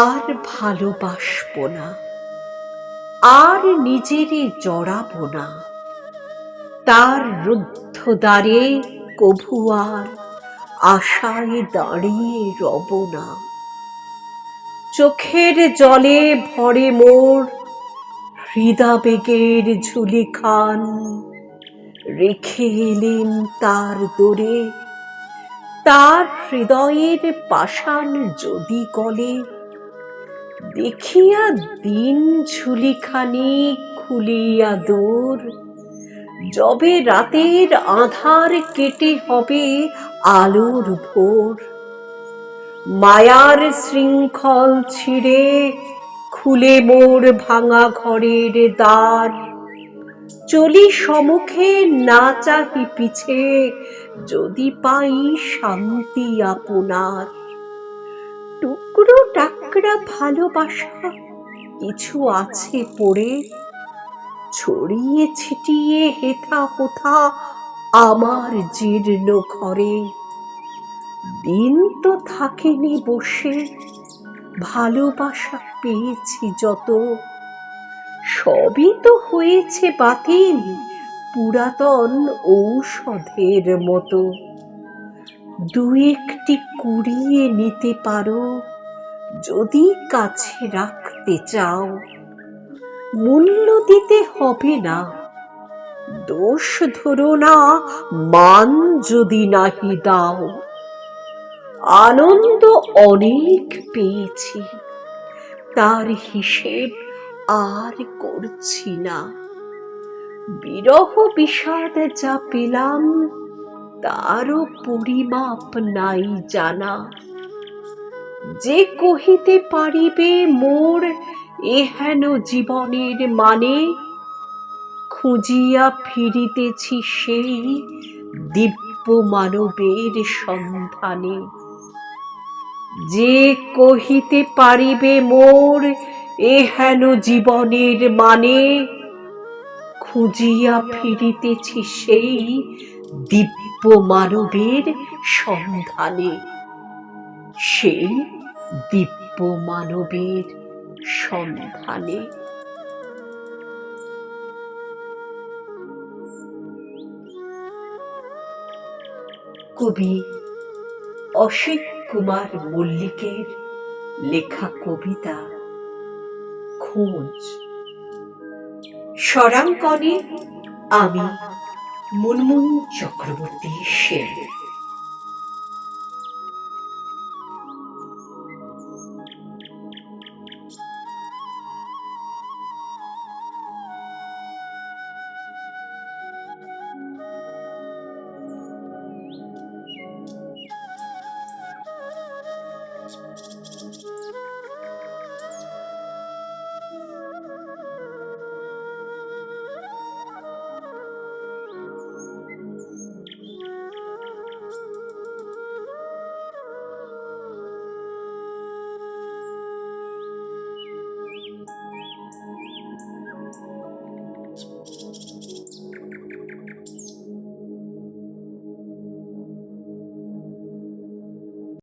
আর ভালোবাসব না, আর নিজেরে জড়াব না। তার রুদ্ধ দ্বারে কভু আর আশায় দাঁড়িয়ে রব না। চোখের জলে ভরে মোর হৃদাবেগের ঝুলি খান রেখে এলেন তার দোরে। তার হৃদয়ের পাষাণ যদি গলে, দেখিয়া দিন ঝুলিখানি খুলিয়া দূর। যবে রাতের আধার কেটে হবে আলোর ভোর। মায়ার শৃঙ্খল ছিঁড়ে খুলে মোর ভাঙা ঘরের দ্বার। চলি সমুখে না চাহি পিছে, যদি পাই শান্তি আপনার। টুকরো টাকরা ভালোবাসা কিছু আছে পড়ে, ছড়িয়ে ছিটিয়ে হেথা হোথা আমার জীর্ণ ঘরে। দিন তো থাকেনি বসে, ভালোবাসা পেয়েছি যত। সবই তো হয়েছে বাতিল, পুরাতন ঔষধের মতো। দু একটি কুড়িয়ে নিতে পারো, যদি কাছে রাখতে চাও। মূল্য দিতে হবে না, দোষ ধরো না, মান যদি নাহি দাও। আনন্দ অনেক পেয়েছি, তার হিসেব আর করছি না। বিরহ বিষাদ যা পেলাম, তারও পরিমাপ নাই জানা। যে কহিতে পারিবে মোর এহেন জীবনের মানে। খুঁজিয়া ফিরিতেছি সেই দিব্য মানবের সন্ধানে। যে কহিতে পারিবে মোর এহেন জীবনের মানে খুঁজিয়া ফিরিতেছি সেই দিব্য মানবের সন্ধানে। সেই দিব্য মানবের সন্ধানে। কবি অসিত কুমার মল্লিকের লেখা কবিতা খোঁজ। স্বরাঙ্কনে আমি মুনমুন চক্রবর্তী সেন